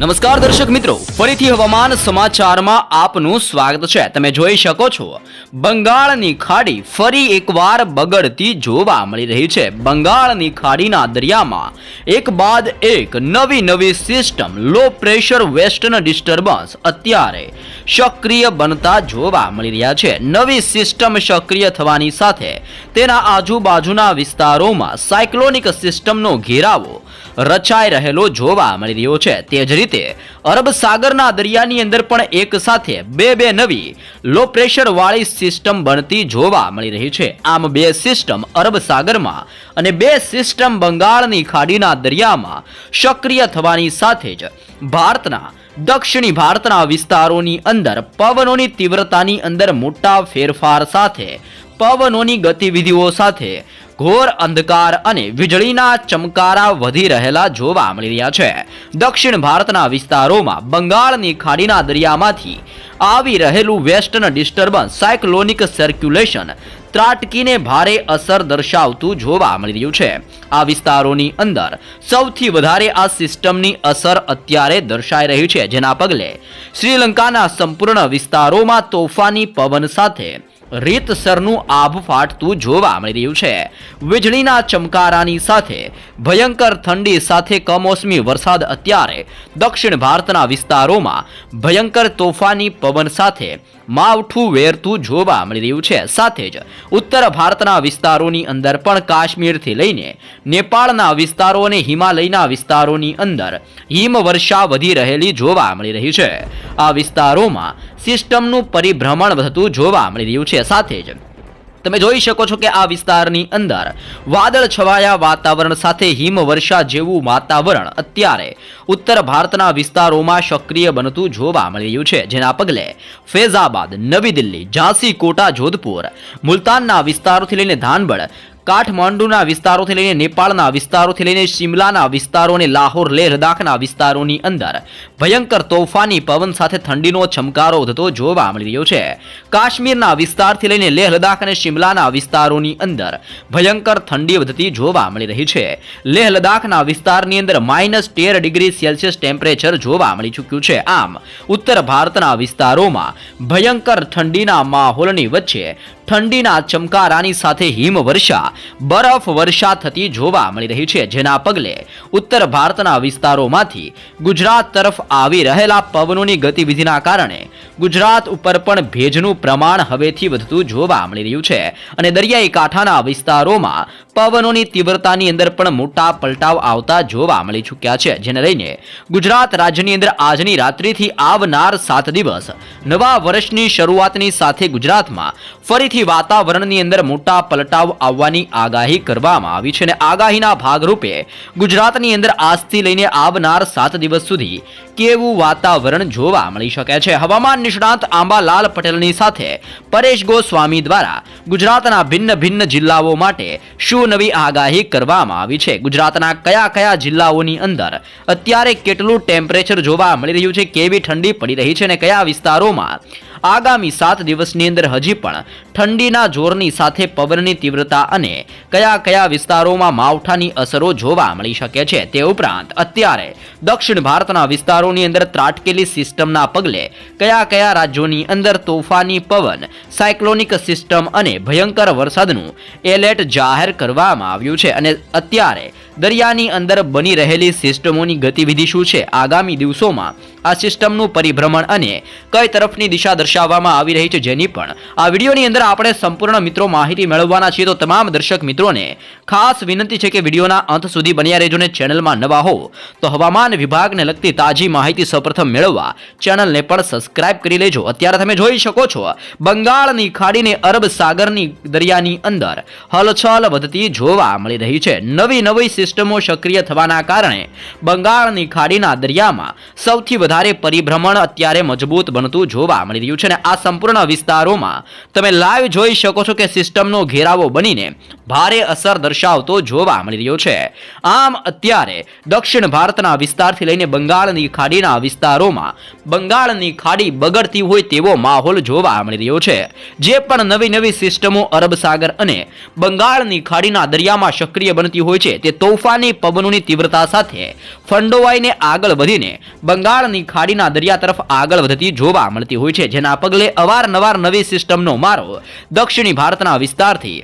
નમસ્કાર દર્શક મિત્રો. ફરીથી હવામાન સમાચારમાં આપનું સ્વાગત છે. તમે જોઈ શકો છો, બંગાળની ખાડી ફરી એકવાર બગડતી જોવા મળી રહી છે. બંગાળની ખાડીના દરિયામાં એક બાદ એક નવી નવી system low pressure western disturbance અત્યારે સક્રિય બનતા જોવા મળી રહ્યા છે. નવી સિસ્ટમ સક્રિય થવાની સાથે તેના આજુબાજુના વિસ્તારોમાં સાયક્લોનિક સિસ્ટમનો ઘેરાવો રચાઈ રહેલો જોવા મળી રહ્યો છે. તે જ રીતે અરબ સાગરના દરિયાની અંદર પણ એક સાથે બે બે નવી લો પ્રેશર વાળી સિસ્ટમ બનતી જોવા મળી રહી છે. આમ બે સિસ્ટમ અરબ સાગરમાં અને બે સિસ્ટમ બંગાળની ખાડીના દરિયામાં સક્રિય થવાની સાથે જ ભારતના દક્ષિણી ભારતના વિસ્તારોની અંદર પવનોની તીવ્રતાની અંદર મોટા ફેરફાર સાથે પવનોની ગતિવિધિઓ સાથે ઘોર અંધકાર અને વીજળીના ચમકારા વધી રહેલા જોવા મળી રહ્યા છે. દક્ષિણ ભારતના વિસ્તારોમાં બંગાળની ખાડીના દરિયામાંથી આવી રહેલું વેસ્ટર્ન ડિસ્ટર્બન્સ સાયક્લોનિક સર્ક્યુલેશન ત્રાટકીને ભારે અસર દર્શાવતું જોવા મળી રહ્યું છે. આ વિસ્તારોની અંદર સૌથી વધારે આ સિસ્ટમની અસર અત્યારે દર્શાઈ રહી છે. જેના પગલે શ્રીલંકાના સંપૂર્ણ વિસ્તારોમાં તોફાની પવન સાથે રીતસરનું આભ ફાટતું જોવા મળી રહ્યું છે. વીજળીના ચમકારાની સાથે ભયંકર ઠંડી સાથે કમોસમી વરસાદ અત્યારે દક્ષિણ ભારતના વિસ્તારોમાં ભયંકર તોફાની પવન સાથે માવઠું વેરતું જોવા મળી રહ્યું છે. સાથે જ ઉત્તર ભારતના વિસ્તારોની અંદર પણ કાશ્મીરથી લઈને નેપાળના વિસ્તારો અને હિમાલયના વિસ્તારોની અંદર હિમવર્ષા વધી રહેલી જોવા મળી રહી છે. આ વિસ્તારોમાં સિસ્ટમનું પરિભ્રમણ વધતું જોવા મળી રહ્યું છે. સાથે જ તમે જોઈ શકો છો કે આ વિસ્તારની અંદર વાદળ છવાયા વાતાવરણ સાથે હિમવર્ષા જેવું વાતાવરણ અત્યારે ઉત્તર ભારતના વિસ્તારોમાં સક્રિય બનતું જોવા મળી રહ્યું છે. જેના પગલે ફૈઝાબાદ, નવી દિલ્હી ઝાંસી કોટા જોધપુર, મુલતાનના વિસ્તારોથી લઈને ધાનબડ કાઠમાંડુના વિસ્તારોથી લઈને નેપાળના વિસ્તારોથી લઈને શિમલાના વિસ્તારો અને લાહોર લેહ લદ્દાખના વિસ્તારોની અંદર ભયંકર તોફાની પવન સાથે ઠંડીનો છમકારો વધતો જોવા મળી રહ્યો છે. કાશ્મીરના વિસ્તારથી લઈને લેહ લદ્દાખ અને શિમલાના વિસ્તારોની અંદર ભયંકર ઠંડી વધતી જોવા મળી રહી છે. લેહ લદ્દાખના વિસ્તારની અંદર માઇનસ તેર ડિગ્રી સેલ્સિયસ ટેમ્પરેચર જોવા મળી ચૂક્યું છે. આમ, ઉત્તર ભારતના વિસ્તારોમાં ભયંકર ઠંડીના માહોલની વચ્ચે ઠંડીના ચમકારાની સાથે હિમવર્ષા બરફ વર્ષા થતી જોવા મળી રહી છે, જેના પગલે ઉત્તર ભારતના વિસ્તારોમાંથી ગુજરાત તરફ આવી રહેલા પવનોની ગતિવિધિના કારણે ગુજરાત ઉપર પણ ભેજનું પ્રમાણ હવેથી વધતું જોવા મળી રહ્યું છે અને દરિયાઈ કાંઠાના વિસ્તારોમાં પવનોની તીવ્રતાની અંદર પણ મોટા પલટાવ આવતા જોવા મળી ચૂક્યા છે, જેને લઈને ગુજરાત રાજ્યની અંદર આજની રાત્રિથી આવનાર સાત દિવસ નવા વર્ષની શરૂઆતની સાથે ગુજરાતમાં ફરીથી વાતાવરણની અંદર મોટા પલટાવ આવવાની આગાહી કરવામાં આવી છે અને આગાહીના ભાગરૂપે ગુજરાતની અંદર આજથી લઈને આવનાર સાત દિવસ સુધી કેવું વાતાવરણ જોવા મળી શકે છે. હવામાન નિષ્ણાત આંબાલાલ પટેલની સાથે પરેશ ગોસ્વામી દ્વારા ગુજરાતના ભિન્ન ભિન્ન જિલ્લાઓ માટે શું નવી આગાહી કરવામાં આવી છે? ગુજરાતના કયા કયા જિલ્લાઓની અંદર અત્યારે કેટલું ટેમ્પરેચર જોવા મળી રહ્યું છે? કેવી ઠંડી પડી રહી છે અને કયા વિસ્તારોમાં આગામી સાત દિવસની અંદર હજી પણ ઠંડીના જોરની સાથે પવનની તીવ્રતા અને કયા કયા વિસ્તારોમાં માવઠાની અસરો જોવા મળી શકે છે તે ઉપરાંત અત્યારે દક્ષિણ ભારતના વિસ્તારોની અંદર ત્રાટકેલી સિસ્ટમના પગલે કયા કયા રાજ્યોની અંદર તોફાની પવન, સાયક્લોનિક સિસ્ટમ અને ભયંકર વરસાદનું એલર્ટ જાહેર કરવામાં આવ્યું છે અને અત્યારે દરિયાની અંદર બની રહેલી સિસ્ટમોની ગતિવિધિ શું છે? આગામી દિવસોમાં આ સિસ્ટમનું પરિભ્રમણ અને કઈ તરફની દિશા દર્શાવવામાં આવી રહી છે જેની પણ આ વિડીયોની અંદર આપણે સંપૂર્ણ મિત્રો માહિતી મેળવવાના છીએ. તો તમામ દર્શક મિત્રોને ખાસ વિનંતી છે કે વિડીયોના અંત સુધી બન્યા રહેજો ને ચેનલમાં નવા હો. તો હવામાન વિભાગને લગતી તાજી માહિતી સૌપ્રથમ મેળવવા ચેનલને પણ સબસ્ક્રાઇબ કરી લેજો. અત્યારે તમે જોઈ શકો છો, બંગાળની ખાડીને અરબ સાગરની દરિયાની અંદર હલચલ વધતી જોવા મળી રહી છે. નવી નવી સિસ્ટમો સક્રિય થવાના કારણે બંગાળની ખાડીના દરિયામાં સૌથી વધારે પરિભ્રમણ અત્યારે મજબૂત બનતું જોવા મળી રહ્યું છે અને આ સંપૂર્ણ વિસ્તારોમાં તમે લાઈવ જોઈ શકો છો કે સિસ્ટમનો ઘેરાવો બનીને ભારે અસર દર્શાવતો જોવા મળી રહ્યો છે. આમ અત્યારે દક્ષિણ ભારતના વિસ્તારથી લઈને બંગાળની ખાડીના વિસ્તારોમાં બંગાળની ખાડી બગડતી હોય તેવો માહોલ જોવા મળી રહ્યો છે. જે પણ નવી નવી સિસ્ટમો અરબ સાગર અને બંગાળની ખાડીના દરિયામાં સક્રિય બનતી હોય છે તે તોફાની પવનોની તીવ્રતા સાથે ફંડોવાઈને આગળ વધીને બંગાળની ખાડીના દરિયા તરફ આગળ વધતી જોવા મળતી હોય છે, જેના પગલે અવારનવાર નવી સિસ્ટમનો મારો દક્ષિણી ભારતના વિસ્તારથી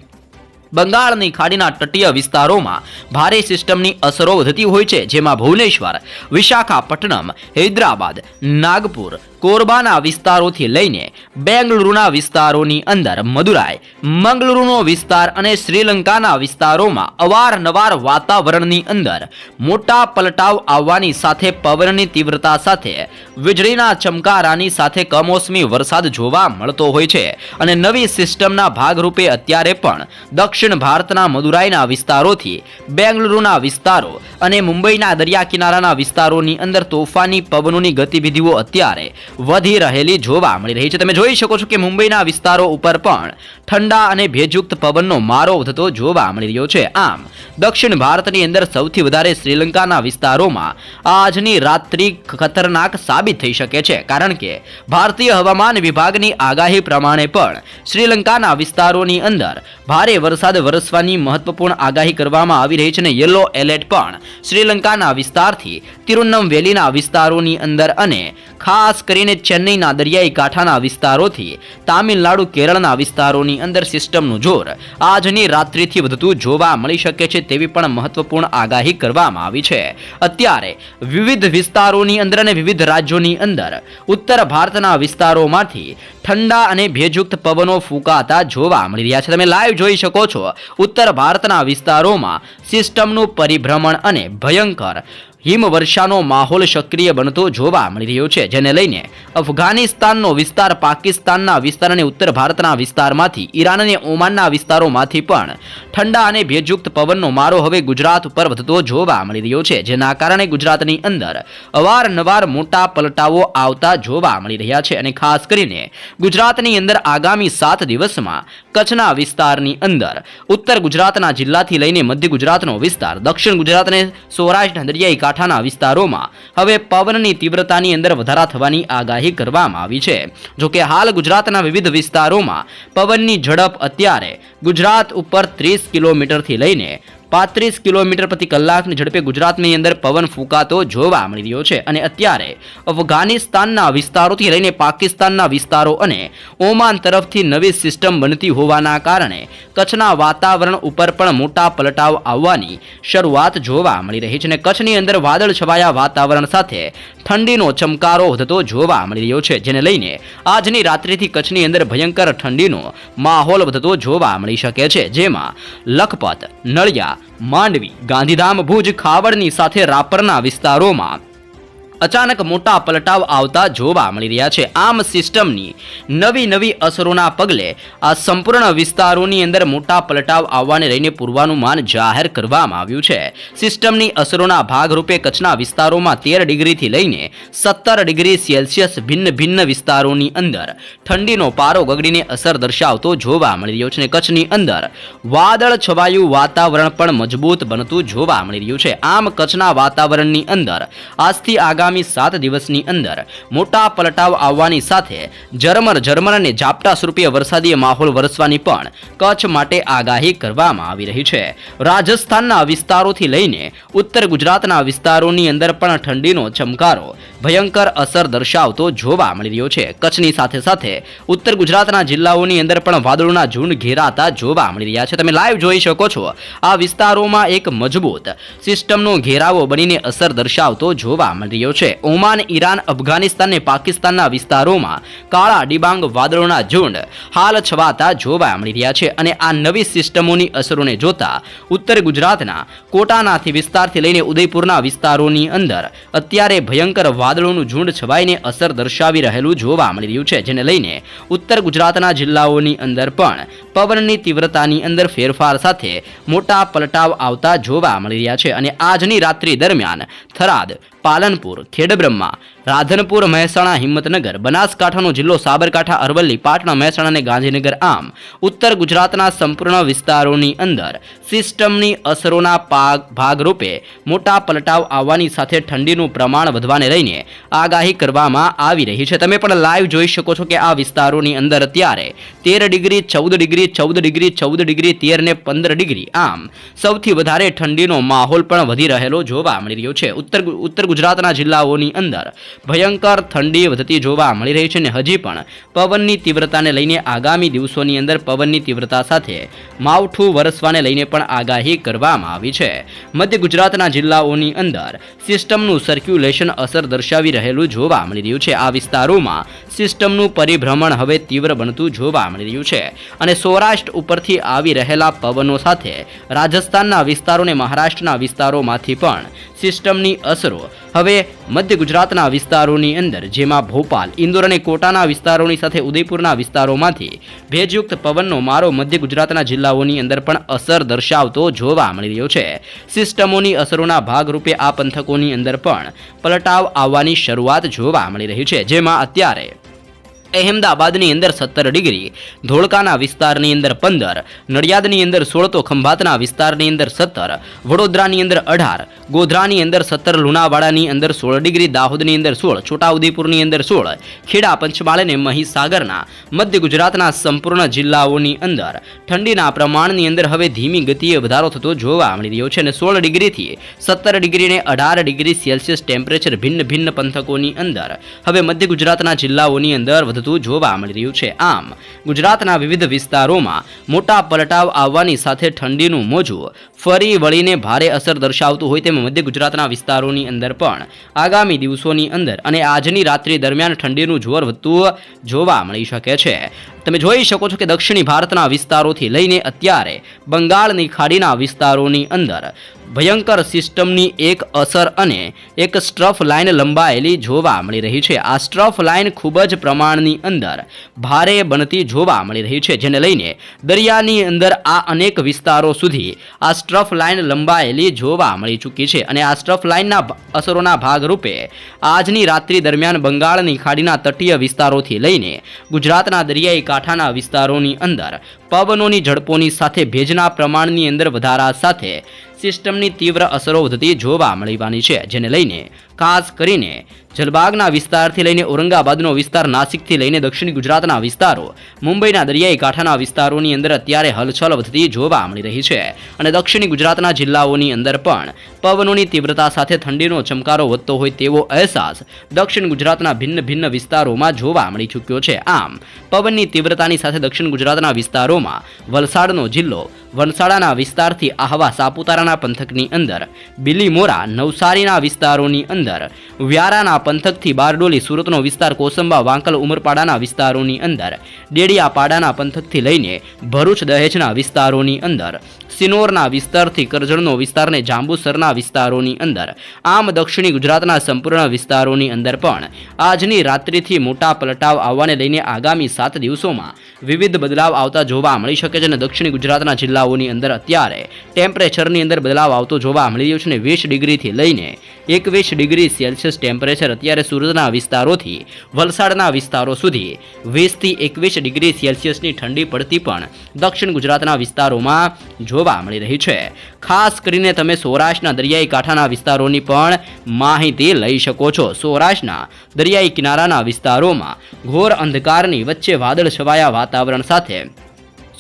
બંગાળની ખાડીના તટીય વિસ્તારોમાં ભારે સિસ્ટમની અસરો વધતી હોય છે, જેમાં ભુવનેશ્વર, વિશાખાપટ્ટનમ, હૈદરાબાદ, નાગપુર કોરબાના વિસ્તારોથી લઈને બેંગલુરુના વિસ્તારોની અંદર મદુરાઈ, મંગલુરુનો વિસ્તાર અને શ્રીલંકાના વિસ્તારોમાં અવારનવાર વાતાવરણની અંદર મોટા પલટાવ આવવાની સાથે પવનની તીવ્રતા સાથે, વીજળીના ચમકારાની સાથે કમોસમી વરસાદ જોવા મળતો હોય છે અને નવી સિસ્ટમના ભાગરૂપે અત્યારે પણ દક્ષિણ ભારતના મદુરાઈના વિસ્તારોથી બેંગલુરુના વિસ્તારો અને મુંબઈના દરિયા કિનારાના વિસ્તારોની અંદર તોફાની પવનોની ગતિવિધિઓ અત્યારે વધી રહેલી જોવા મળી રહી છે. તમે જોઈ શકો છો કે મુંબઈના વિસ્તારો ઉપર પણ ઠંડા અને ભેજયુક્ત પવનનો મારો વધતો જોવા મળી રહ્યો છે. આમ, દક્ષિણ ભારતની અંદર સૌથી વધારે શ્રીલંકાના વિસ્તારોમાં આજની રાત્રિ ખતરનાક સાબિત થઈ શકે છે. કારણ કે ભારતીય હવામાન વિભાગની આગાહી પ્રમાણે પણ શ્રીલંકાના વિસ્તારોની અંદર ભારે વરસાદ વરસવાની મહત્વપૂર્ણ આગાહી કરવામાં આવી રહી છે અને યલો એલર્ટ પણ શ્રીલંકાના વિસ્તારથી તિરુન્નમવેલીના વિસ્તારોની અંદર અને ખાસ કરીને ચેન્નઈના દરિયાઈ કાંઠાના વિસ્તારોથી તામિલનાડુ, કેરળના વિસ્તારોની અંદર સિસ્ટમનું જોર આજની રાત્રિથી વધતું જોવા મળી શકે છે તેવી પણ મહત્વપૂર્ણ આગાહી કરવામાં આવી છે. અત્યારે વિવિધ વિસ્તારોની અંદર અને વિવિધ રાજ્યોની અંદર ઉત્તર ભારતના વિસ્તારોમાંથી ઠંડા અને ભેજયુક્ત પવનો ફૂંકાતા જોવા મળી રહ્યા છે. તમે લાઈવ જોઈ શકો છો. ઉત્તર ભારતના વિસ્તારોમાં સિસ્ટમનું પરિભ્રમણ અને ભયંકર હિમવર્ષાનો માહોલ સક્રિય બનતો જોવા મળી રહ્યો છે, જેને લઈને અફઘાનિસ્તાનનો વિસ્તાર પાકિસ્તાનના વિસ્તાર અને ઉત્તર ભારતના વિસ્તારમાંથી ઈરાન અને ઓમાનના વિસ્તારોમાંથી પણ ઠંડા અને ભેજયુક્ત પવનનો મારો હવે ગુજરાત ઉપર વધતો જોવા મળી રહ્યો છે, જેના કારણે ગુજરાતની અંદર અવારનવાર મોટા પલટાઓ આવતા જોવા મળી રહ્યા છે અને ખાસ કરીને ગુજરાતની અંદર આગામી સાત દિવસમાં કચ્છના વિસ્તારની અંદર ઉત્તર ગુજરાતના જિલ્લાથી લઈને મધ્ય ગુજરાતનો વિસ્તાર, દક્ષિણ ગુજરાત અને સૌરાષ્ટ્ર દરિયાઈ કાંઠાના વિસ્તારોમાં હવે પવનની તીવ્રતાની અંદર વધારા થવાની આગાહી કરવામાં આવી છે. જોકે હાલ ગુજરાતના વિવિધ વિસ્તારોમાં પવનની ઝડપ અત્યારે ગુજરાત ઉપર ત્રીસ કિલોમીટરથી લઈને પાંત્રીસ કિલોમીટર પ્રતિ કલાકની ઝડપે ગુજરાતની અંદર પવન ફૂંકાતો જોવા મળી રહ્યો છે. અને અત્યારે અફઘાનિસ્તાનના વિસ્તારોથી લઈને પાકિસ્તાનના વિસ્તારો અને ઓમાન તરફથી નવી સિસ્ટમ બનતી હોવાના કારણે કચ્છના વાતાવરણ ઉપર પણ મોટા પલટાવ આવવાની શરૂઆત જોવા મળી રહી છે. અને કચ્છની અંદર વાદળ છવાયા વાતાવરણ સાથે ઠંડીનો ચમકારો વધતો જોવા મળી રહ્યો છે, જેને લઈને આજની રાત્રિથી કચ્છની અંદર ભયંકર ઠંડીનો માહોલ વધતો જોવા મળી શકે છે, જેમાં લખપત, નળિયા, માંડવી, ગાંધીધામ, ભુજ, ખાવડની સાથે રાપરના વિસ્તારોમાં અચાનક મોટા પલટાવ આવતા જોવા મળી રહ્યા છે. આમ સિસ્ટમની નવી નવી અસરોના પગલે આ સંપૂર્ણ વિસ્તારોની અંદર મોટા પલટાવ આવવાને લઈને પૂર્વાનુમાન જાહેર કરવામાં આવ્યું છે. સિસ્ટમની અસરોના ભાગરૂપે કચ્છના વિસ્તારોમાં તેર ડિગ્રીથી લઈને સત્તર ડિગ્રી સેલ્સિયસ ભિન્ન ભિન્ન વિસ્તારોની અંદર ઠંડીનો પારો ગગડીને અસર દર્શાવતો જોવા મળી રહ્યો છે અને કચ્છની અંદર વાદળ છવાયું વાતાવરણ પણ મજબૂત બનતું જોવા મળી રહ્યું છે. આમ કચ્છના વાતાવરણની અંદર આજથી આગામી સાત દિવસની અંદર મોટા પલટાવ આવવાની સાથે ઝરમર ઝરમર અને ઝાપટા સ્વરૂપે વરસાદી માહોલ વરસવાની પણ કચ્છ માટે આગાહી કરવામાં આવી રહી છે. રાજસ્થાનના વિસ્તારોથી લઈને ઉત્તર ગુજરાતના વિસ્તારોની અંદર પણ ઠંડીનો ચમકારો ભયંકર અસર દર્શાવતો જોવા મળી રહ્યો છે. કચ્છની સાથે સાથે ઉત્તર ગુજરાતના જિલ્લાઓની અંદર પણ વાદળોના ઝુંડ ઘેરાતા જોવા મળી રહ્યા છે. તમે લાઈવ જોઈ શકો છો. આ વિસ્તારોમાં એક મજબૂત સિસ્ટમનો ઘેરાવો બનીને અસર દર્શાવતો જોવા મળી રહ્યો છે. ઓમાન, ઈરાન, અફઘાનિસ્તાન અને પાકિસ્તાનના વિસ્તારોમાં કાળા ડિબાંગ વાદળોના ઝુંડ હાલ છવાતા જોવા મળી રહ્યા છે અને આ નવી સિસ્ટમોની અસરોને જોતા ઉત્તર ગુજરાતના કોટાનાથી વિસ્તારથી લઈને ઉદયપુરના વિસ્તારોની અંદર અત્યારે ભયંકર વાદળોનું ઝુંડ છવાઈને અસર દર્શાવી રહેલું જોવા મળી રહ્યું છે, જેને લઈને ઉત્તર ગુજરાતના જિલ્લાઓની અંદર પણ પવનની તીવ્રતાની અંદર ફેરફાર સાથે મોટા પલટાવ આવતા જોવા મળી રહ્યા છે. અને આજની રાત્રિ દરમિયાન થરાદ પાલનપુર, ખેડબ્રહ્મા, રાધનપુર, મહેસાણા, હિંમતનગર, બનાસકાંઠાનો જિલ્લો સાબરકાંઠા, અરવલ્લી, પાટણા, મહેસાણા અને ગાંધીનગર આમ. ઉત્તર ગુજરાતના સંપૂર્ણ વિસ્તારોની અંદર સિસ્ટમની અસરોના પાગ ભાગરૂપે મોટા પલટાવ આવવાની સાથે ઠંડીનું પ્રમાણ વધવાને લઈને આગાહી કરવામાં આવી રહી છે. તમે પણ લાઈવ જોઈ શકો છો કે આ વિસ્તારોની અંદર અત્યારે તેર ડિગ્રી, ચૌદ ડિગ્રી ચૌદ ડિગ્રી ચૌદ ડિગ્રી, તેર ને પંદર ડિગ્રી આમ સૌથી વધારે ઠંડીનો માહોલ પણ વધી રહેલો જોવા મળી રહ્યો છે. ઉત્તર ઉત્તર ગુજરાતના જિલ્લાઓની અંદર ભયંકર ઠંડી વધતી જોવા મળી રહી છે અને હજી પણ પવનની તીવ્રતાને લઈને આગામી દિવસોની અંદર પવનની તીવ્રતા સાથે માવઠું વરસવાને લઈને પણ આગાહી કરવામાં આવી છે. મધ્ય ગુજરાતના જિલ્લાઓની અંદર સિસ્ટમનું સર્ક્યુલેશન અસર દર્શાવી રહેલું જોવા મળી રહ્યું છે. આ વિસ્તારોમાં સિસ્ટમનું પરિભ્રમણ હવે તીવ્ર બનતું જોવા મળી રહ્યું છે અને સૌરાષ્ટ્ર ઉપરથી આવી રહેલા પવનો સાથે રાજસ્થાનના વિસ્તારો અને મહારાષ્ટ્રના વિસ્તારોમાંથી પણ સિસ્ટમની અસરો હવે મધ્ય ગુજરાતના વિસ્તારોની અંદર, જેમાં ભોપાલ, ઇન્દોર અને કોટાના વિસ્તારોની સાથે ઉદયપુરના વિસ્તારોમાંથી ભેજયુક્ત પવનનો મારો મધ્ય ગુજરાતના જિલ્લાઓની અંદર પણ અસર દર્શાવતો જોવા મળી રહ્યો છે. સિસ્ટમોની અસરોના ભાગરૂપે આ પંથકોની અંદર પણ પલટાવ આવવાની શરૂઆત જોવા મળી રહી છે, જેમાં અત્યારે અહેમદાબાદની અંદર સત્તર ડિગ્રી, ધોળકાના વિસ્તારની અંદર પંદર, નડિયાદની અંદર સોળ તો ખંભાતના વિસ્તારની અંદર સત્તર, વડોદરાની અંદર અઢાર, ગોધરાની અંદર સત્તર, લુણાવાડાની અંદર સોળ ડિગ્રી, દાહોદની અંદર સોળ, છોટાઉદેપુરની અંદર સોળ, ખેડા, પંચમહાલ અને મહીસાગરના, મધ્ય ગુજરાતના સંપૂર્ણ જિલ્લાઓની અંદર ઠંડીના પ્રમાણની અંદર હવે ધીમી ગતિએ વધારો થતો જોવા મળી રહ્યો છે અને સોળ ડિગ્રીથી સત્તર ડિગ્રી અને અઢાર ડિગ્રી સેલ્સિયસ ટેમ્પરેચર ભિન્ન ભિન્ન પંથકોની અંદર, હવે મધ્ય ગુજરાતના જિલ્લાઓની અંદર વધતું જોવા મળી રહ્યું છે. આમ, ગુજરાતના વિવિધ વિસ્તારોમાં મોટા પલટાવ આવવાની સાથે ઠંડીનું મોજું ફરી વળીને ભારે અસર દર્શાવતું હોય તેમ મધ્ય ગુજરાતના વિસ્તારોની અંદર પણ આગામી દિવસોની અંદર અને આજની રાત્રિ દરમિયાન ઠંડીનું જોર વધતું જોવા મળી શકે છે. તમે જોઈ શકો છો કે દક્ષિણી ભારતના વિસ્તારોથી લઈને અત્યારે બંગાળની ખાડીના વિસ્તારોની અંદર ભયંકર સિસ્ટમની એક અસર અને એક સ્ટ્રફ લાઇન લંબાયેલી જોવા મળી રહી છે. આ સ્ટ્રફ લાઇન ખૂબ જ પ્રમાણની અંદર ભારે બનતી જોવા મળી રહી છે, જેને લઈને દરિયાની અંદર આ અનેક વિસ્તારો સુધી આ સ્ટ્રફ લાઇન લંબાયેલી જોવા મળી ચૂકી છે અને આ સ્ટ્રફ લાઇનના અસરોના ભાગરૂપે આજની રાત્રિ દરમિયાન બંગાળની ખાડીના તટીય વિસ્તારોથી લઈને ગુજરાતના દરિયાઈ કાંઠાના વિસ્તારોની અંદર પવનોની ઝડપોની સાથે ભેજના પ્રમાણની અંદર વધારા સાથે સિસ્ટમની તીવ્ર અસરો વધતી જોવા મળવાની છે, જેને લઈને ખાસ કરીને જલબાગના વિસ્તારથી લઈને ઔરંગાબાદનો વિસ્તાર, નાસિકથી લઈને દક્ષિણ ગુજરાતના વિસ્તારો, મુંબઈના દરિયાઈ કાંઠાના વિસ્તારોની અંદર અત્યારે હલચલ વધતી જોવા મળી રહી છે. અને દક્ષિણ ગુજરાતના જિલ્લાઓની અંદર પણ પવનોની તીવ્રતા સાથે ઠંડીનો ચમકારો વધતો હોય તેવો અહેસાસ દક્ષિણ ગુજરાતના ભિન્ન ભિન્ન વિસ્તારોમાં જોવા મળી ચૂક્યો છે. આમ, પવનની તીવ્રતાની સાથે દક્ષિણ ગુજરાતના વિસ્તારોમાં વલસાડનો જિલ્લો વલસાડાના વિસ્તારથી આહવા સાપુતારાના પંથકની અંદર, બિલીમોરા, નવસારીના વિસ્તારોની અંદર, વ્યારાના પંથકથી બારડોલી, સુરતનો વિસ્તાર, કોસંબા, વાંકલ, ઉમરપાડાના વિસ્તારોની અંદર, ડેડિયાપાડાના પંથકથી લઈને ભરૂચ, દહેજના વિસ્તારોની અંદર, સિનોરના વિસ્તારથી કરજણનો વિસ્તારને જાંબુસરના વિસ્તારોની અંદર, આમ દક્ષિણી ગુજરાતના સંપૂર્ણ વિસ્તારોની અંદર પણ આજની રાત્રિથી મોટા પલટાવ આવવાને લઈને આગામી સાત દિવસોમાં વિવિધ બદલાવ આવતા જોવા મળી શકે છે અને દક્ષિણ ગુજરાતના જિલ્લાઓની અંદર અત્યારે ટેમ્પરેચરની અંદર બદલાવ આવતો જોવા મળી રહ્યો છે અને વીસ ડિગ્રીથી લઈને એકવીસ ડિગ્રી સેલ્સિયસ ટેમ્પરેચર અત્યારે સુરતના વિસ્તારોથી, વલસાડના વિસ્તારો સુધી વીસથી એકવીસ ડિગ્રી સેલ્સિયસની ઠંડી પડતી પણ દક્ષિણ ગુજરાતના વિસ્તારોમાં જોવા મળી રહી છે. ખાસ કરીને તમે સૌરાષ્ટ્રના દરિયાઈ કાંઠાના વિસ્તારોની પણ માહિતી લઈ શકો છો. સૌરાષ્ટ્રના દરિયાઈ કિનારાના વિસ્તારોમાં ઘોર અંધકારની વચ્ચે વાદળ છવાયા વાતાવરણ સાથે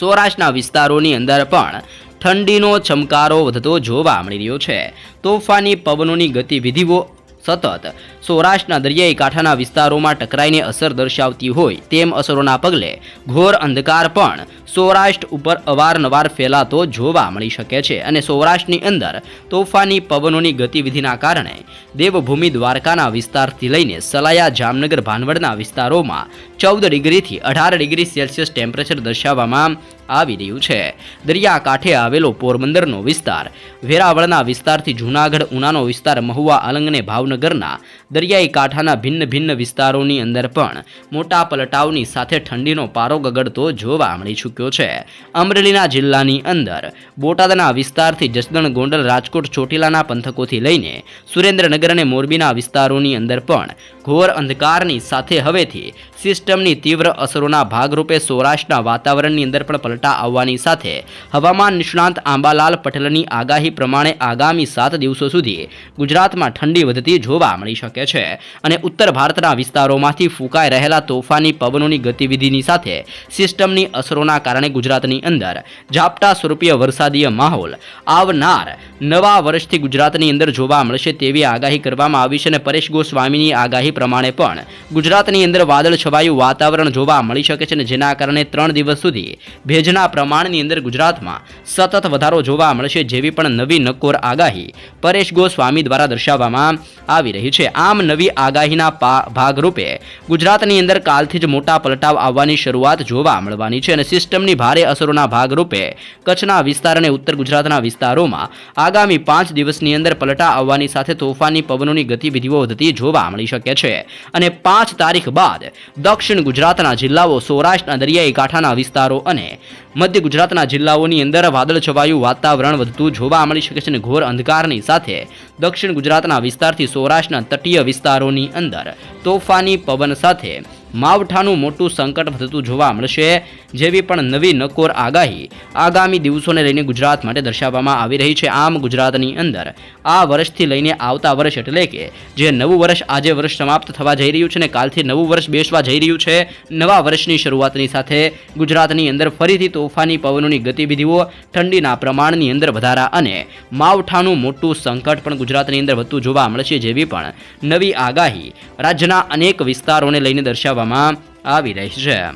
સૌરાષ્ટ્રના વિસ્તારોની અંદર પણ ઠંડીનો ચમકારો વધતો જોવા મળી રહ્યો છે. તોફાની પવનોની ગતિવિધિઓ સતત. સૌરાષ્ટ્રના દરિયાઈ કાંઠાના વિસ્તારોમાં ટકરાઈને અસર દર્શાવતી હોય તેમ અસરોના પગલે ઘોર અંધકાર પણ સૌરાષ્ટ્ર ઉપર અવારનવાર ફેલાતો જોવા મળી શકે છે અને સૌરાષ્ટ્રની અંદર તોફાની પવનોની ગતિવિધિના કારણે દેવભૂમિ દ્વારકાના વિસ્તારથી લઈને સલાયા જામનગર ભાનવડના વિસ્તારોમાં ચૌદ ડિગ્રીથી અઢાર ડિગ્રી સેલ્સિયસ ટેમ્પરેચર દર્શાવવામાં આવી રહ્યું છે. દરિયાકાંઠે આવેલો પોરબંદરનો વિસ્તાર, વેરાવળના વિસ્તારથી જૂનાગઢ ઉનાનો વિસ્તાર મહુવા અલંગને ભાવનગરના દરિયાઈ કાંઠાના ભિન્ન ભિન્ન વિસ્તારોની અંદર પણ મોટા પલટાવની સાથે ઠંડીનો પારો ગગડતો જોવા મળી ચૂક્યો છે. અમરેલીના જિલ્લાની અંદર બોટાદના વિસ્તારથી જસદણ ગોંડલ રાજકોટ ચોટીલાના પંથકોથી લઈને સુરેન્દ્રનગર અને મોરબીના વિસ્તારોની અંદર પણ ઘોર અંધકારની સાથે હવેથી સિસ્ટમની તીવ્ર અસરોના ભાગરૂપે સૌરાષ્ટ્રના વાતાવરણની અંદર પણ પલટા આવવાની સાથે હવામાન નિષ્ણાંત આંબાલાલ પટેલની આગાહી પ્રમાણે આગામી સાત દિવસો સુધી ગુજરાતમાં ઠંડી વધતી જોવા મળી શકે છે. અને ઉત્તર ભારતના વિસ્તારોમાંથી ફૂંકાઈ રહેલા તોફાની પવનોની ગતિવિધિની સાથે સિસ્ટમની અસરોના કારણે ગુજરાતની અંદર ઝાપટા સ્વરૂપીય વરસાદીય માહોલ આવનાર નવા વર્ષથી ગુજરાતની અંદર જોવા મળશે તેવી આગાહી કરવામાં આવી છે અને પરેશ ગોસ્વામીની આગાહી પ્રમાણે પણ ગુજરાતની અંદર વાદળ છવાયું વાતાવરણ જોવા મળી શકે છે અને જેના કારણે ત્રણ દિવસ સુધી ભેજના પ્રમાણની અંદર ગુજરાતમાં સતત વધારો જોવા મળશે જેવી પણ નવી નકોર આગાહી પરેશ ગોસ્વામી દ્વારા દર્શાવવામાં આવી રહી છે. આમ નવી આગાહીના ભાગરૂપે ગુજરાતની અંદર કાલથી જ મોટા પલટાવ આવવાની શરૂઆત જોવા મળવાની છે અને સિસ્ટમની ભારે અસરોના ભાગરૂપે કચ્છના વિસ્તાર અને ઉત્તર ગુજરાતના વિસ્તારોમાં આગામી પાંચ દિવસની અંદર પલટા આવવાની સાથે તોફાની પવનોની ગતિવિધિઓ વધતી જોવા મળી શકે છે. અને પાંચ તારીખ બાદ દક્ષિણ ગુજરાતના જિલ્લાઓ સૌરાષ્ટ્રના દરિયાઈ કાંઠાના વિસ્તારો અને મધ્ય ગુજરાતના જિલ્લાઓની અંદર વાદળ છવાયું વાતાવરણ વધતું જોવા મળી શકે છે અને ઘોર અંધકારની સાથે દક્ષિણ ગુજરાતના વિસ્તારથી સૌરાષ્ટ્રના તટીય વિસ્તારોની અંદર તોફાની પવન સાથે માવઠાનું મોટું સંકટ વધતું જોવા મળશે, જેવી પણ નવી નકોર આગાહી આગામી દિવસોને લઈને ગુજરાત માટે દર્શાવવામાં આવી રહી છે. આમ ગુજરાતની અંદર આ વર્ષથી લઈને આવતા વર્ષ એટલે કે જે નવું વર્ષ આજે વર્ષ સમાપ્ત થવા જઈ રહ્યું છે ને કાલથી નવું વર્ષ બેસવા જઈ રહ્યું છે, નવા વર્ષની શરૂઆતની સાથે ગુજરાતની અંદર ફરીથી તોફાની પવનોની ગતિવિધિઓ ઠંડીના પ્રમાણની અંદર વધારા અને માવઠાનું મોટું સંકટ પણ ગુજરાતની અંદર વધતું જોવા મળશે, જેવી પણ નવી આગાહી રાજ્યના અનેક વિસ્તારોને લઈને દર્શાવવામાં આવી રહી છે.